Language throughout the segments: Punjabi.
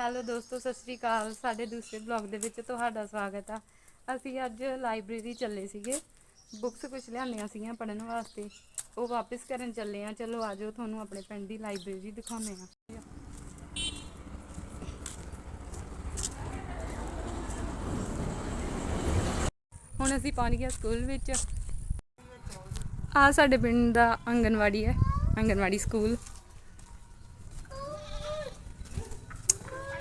ਹੈਲੋ ਦੋਸਤੋ, ਸਤਿ ਸ੍ਰੀ ਅਕਾਲ। ਸਾਡੇ ਦੂਸਰੇ ਬਲੌਗ ਦੇ ਵਿੱਚ ਤੁਹਾਡਾ ਸਵਾਗਤ ਆ। ਅਸੀਂ ਅੱਜ ਲਾਇਬ੍ਰੇਰੀ ਚੱਲੇ ਸੀਗੇ। ਬੁੱਕਸ ਕੁਝ ਲਿਆਂਦੀਆਂ ਸੀਗੀਆਂ ਪੜ੍ਹਨ ਵਾਸਤੇ। ਉਹ ਵਾਪਸ ਕਰਨ ਚੱਲੇ ਆ। ਚਲੋ ਆਜੋ ਤੁਹਾਨੂੰ ਆਪਣੇ ਪਿੰਡ ਦੀ ਲਾਇਬ੍ਰੇਰੀ ਦਿਖਾਉਂਦੇ ਆ। ਹੁਣ ਅਸੀਂ ਪਹੁੰਚ ਗਏ ਸਕੂਲ ਵਿੱਚ। ਆ ਸਾਡੇ ਪਿੰਡ ਦਾ ਆਂਗਨਵਾੜੀ ਹੈ, ਆਂਗਨਵਾੜੀ ਸਕੂਲ।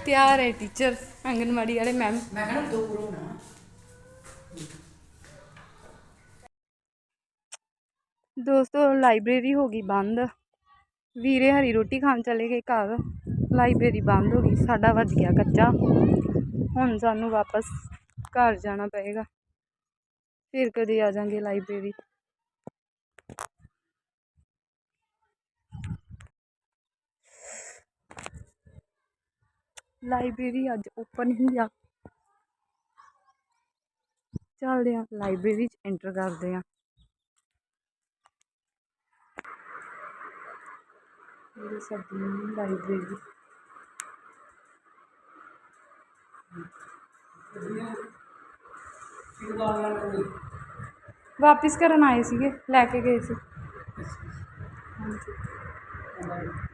ਤਿਆਰ ਹੈ ਟੀਚਰ ਆਂਗਨਵਾੜੀ ਵਾਲੇ ਮੈਮ ਮੈਂ ਕਹਿੰਦਾ ਦੋ ਕਰੋਨਾ ਦੋਸਤੋ ਲਾਇਬ੍ਰੇਰੀ ਹੋ ਗਈ ਬੰਦ। ਵੀਰੇ ਹਰੀ ਰੋਟੀ ਖਾਣ ਚਲੇ ਗਏ ਘਰ। ਲਾਇਬ੍ਰੇਰੀ ਬੰਦ ਹੋ ਗਈ ਸਾਡਾ ਵੱਜ ਗਿਆ ਕੱਚਾ। ਹੁਣ ਸਾਨੂੰ ਵਾਪਸ ਘਰ ਜਾਣਾ ਪਏਗਾ। ਫਿਰ ਕਦੇ ਆ ਜਾਾਂਗੇ ਲਾਇਬ੍ਰੇਰੀ ਲਾਇਬ੍ਰੇਰੀ ਅੱਜ ਓਪਨ ਹੀ ਆ। ਚੱਲਦੇ ਆ, ਲਾਇਬ੍ਰੇਰੀ ਚ ਐਂਟਰ ਕਰਦੇ ਆ। ਇਹ ਸਾਡੀ ਲਾਇਬ੍ਰੇਰੀ। ਵਾਪਿਸ ਕਰਨ ਆਏ ਸੀਗੇ, ਲੈ ਕੇ ਗਏ ਸੀ। ਹਾਂਜੀ।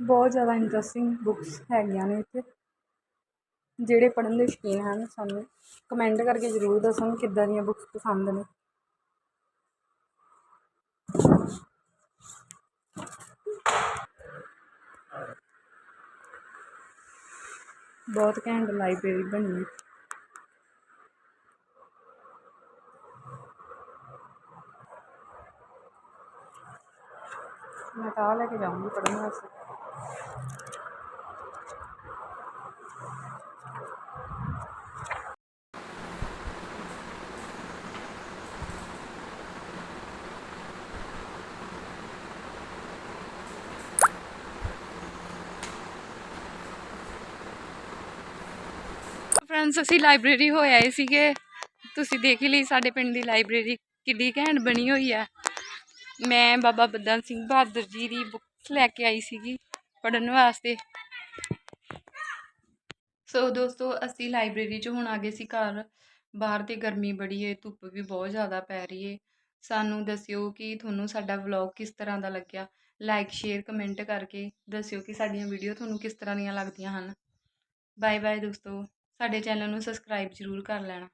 ਬਹੁਤ ਜ਼ਿਆਦਾ ਇੰਟਰਸਟਿੰਗ ਬੁੱਕਸ ਹੈਗੀਆਂ ਨੇ ਇੱਥੇ। ਜਿਹੜੇ ਪੜ੍ਹਨ ਦੇ ਸ਼ੌਕੀਨ ਹਨ, ਸਾਨੂੰ ਕਮੈਂਟ ਕਰਕੇ ਜ਼ਰੂਰ ਦੱਸਣ ਕਿੱਦਾਂ ਦੀਆਂ ਬੁੱਕਸ ਪਸੰਦ ਨੇ। ਬਹੁਤ ਘੈਂਟ ਲਾਇਬ੍ਰੇਰੀ ਬਣੀ ਹੈ। ਮੈਂ ਤਾਂ ਲੈ ਕੇ ਜਾਊਂਗੀ ਪੜ੍ਹਨ ਵਾਸਤੇ। ਫਰੈਂਡਸ ਅਸੀਂ ਲਾਇਬ੍ਰੇਰੀ ਹੋਏ ਆਏ ਸੀਗੇ। ਤੁਸੀਂ ਦੇਖ ਹੀ ਲਈ ਸਾਡੇ ਪਿੰਡ ਦੀ ਲਾਇਬ੍ਰੇਰੀ ਕਿੱਡੀ ਘੈਂਟ ਬਣੀ ਹੋਈ ਹੈ ਮੈਂ, ਬਾਬਾ ਬੱਦਾ ਸਿੰਘ ਬਹਾਦਰ ਜੀ ਦੀ ਬੁੱਕਸ ਲੈ ਕੇ ਆਈ ਸੀਗੀ ਪੜ੍ਹਨ ਵਾਸਤੇ। ਸੋ ਦੋਸਤੋ, ਅਸੀਂ ਲਾਇਬ੍ਰੇਰੀ 'ਚ ਹੁਣ ਆ ਗਏ ਸੀ ਘਰ। ਬਾਹਰ ਤੇ ਗਰਮੀ ਬੜੀ ਹੈ ਧੁੱਪ ਵੀ ਬਹੁਤ ਜ਼ਿਆਦਾ ਪੈ ਰਹੀ ਹੈ ਸਾਨੂੰ ਦੱਸਿਓ ਕਿ ਤੁਹਾਨੂੰ ਸਾਡਾ ਵਲੌਗ ਕਿਸ ਤਰ੍ਹਾਂ ਦਾ ਲੱਗਿਆ? ਲਾਈਕ ਸ਼ੇਅਰ ਕਮੈਂਟ ਕਰਕੇ ਦੱਸਿਓ ਕਿ ਸਾਡੀਆਂ ਵੀਡੀਓ ਤੁਹਾਨੂੰ ਕਿਸ ਤਰ੍ਹਾਂ ਦੀਆਂ ਲੱਗਦੀਆਂ ਹਨ। ਬਾਏ ਬਾਏ ਦੋਸਤੋ। ਸਾਡੇ ਚੈਨਲ ਨੂੰ ਸਬਸਕ੍ਰਾਈਬ ਜ਼ਰੂਰ ਕਰ ਲੈਣਾ।